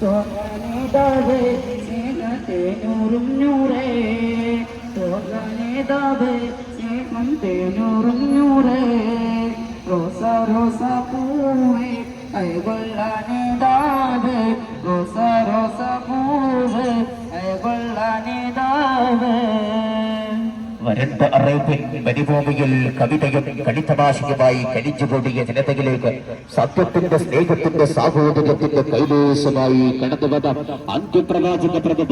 തോകനേതാവേ സ്നേഹത്തെ നൂറും നൂറേ തോകനേതാവേ സ്നേഹത്തെ നൂറും നൂറേ റോസ റോസ പൂവേ കൈവള്ള നേതാവേ വരണ്ട അറേബ്യൻ മരുഭൂമിയിൽ കവിതയും കളിത്തമാശയുമായി കരിച്ചുകൂടിയ ജനതയിലേക്ക് സത്യത്തിന്റെ സ്നേഹത്തിന്റെ സാഹോദര്യത്തിന്റെ കൈലേശമായി കടന്നുവന്ന അന്ത്യപ്രവാചക പ്രഭ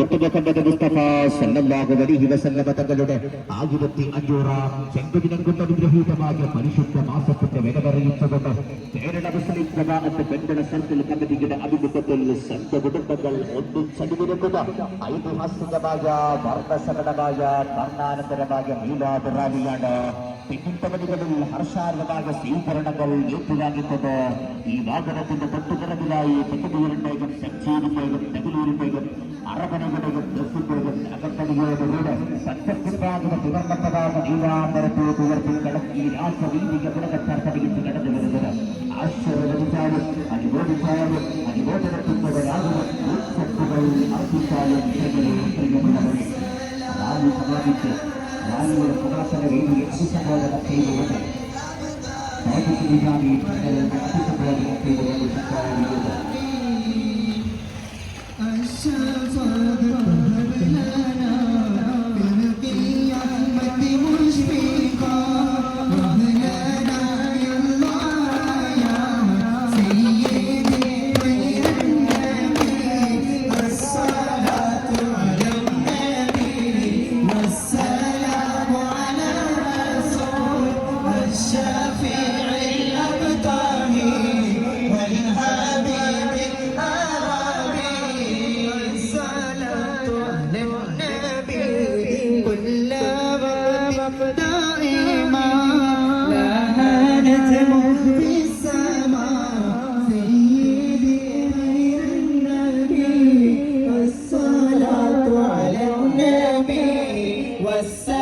മുസ്തഫ സല്ലല്ലാഹു വസല്ലമ തങ്ങളുടെ ആയിരത്തി അഞ്ഞൂറാം ചെങ്കവിനങ്കുന്ന വിഗ്രഹീതമായ പരിശുദ്ധ മാസത്തിന്റെ വിലവറിയിച്ചുകൊണ്ട് കേരള മുസ്ലിം പ്രധാനത്തെ പെൺകുട സർക്കിൾ കമ്മിറ്റിയുടെ ആഭിമുഖ്യത്തിൽ സ്വന്തം കുടുംബങ്ങൾ ഒന്നിച്ചടിവിരുന്ന ഐതിഹാസികമായ വർണസകടമായ വർണാനന്തരമായ മീലാദ് റാലിയാണ് പിന്നിട്ടവനുകളിൽ ഹർഷാർഹമായ സ്വീകരണങ്ങൾ ഏറ്റുവാങ്ങിക്കൊണ്ട് ഈ വാഹനത്തിന്റെ തൊട്ടുപിറകിലായി പെട്ടുപുയറിന്റെയും സെഞ്ചേരിന്റെയും തെగుലൂരിന്റെയും അറബനകളുടെയും ദസ്സിന്റെയും അകത്തടിയോടുകൂടെ സത്യസിദ്ധാന്തം തുറന്നപ്പതാക നീലാന്തരത്തെ ഉയർത്തി കടത്തി രാജവീതിക പുറകച്ചർത്തടിച്ച് കടന്നു വരുന്നത്. ആശ്ചര്യവദിച്ചാലും അനുബോധിച്ചാലും അനുബോധനത്തിന്റെവരാകും ശക്തികൾ അർപ്പിച്ചാലും പ്രിയമുള്ളവരെ സമാപിച്ച് റാലിയുടെ പ്രവർത്തന വേദി അഭിസംബോധന ചെയ്തുകൊണ്ട് സാഹിത്യ വിഭാഗി അഭിസംബോധന ചെയ്തുകൊണ്ട് സംസാരിക്കുന്നത് the.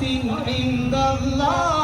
في سبع سماوات عند الله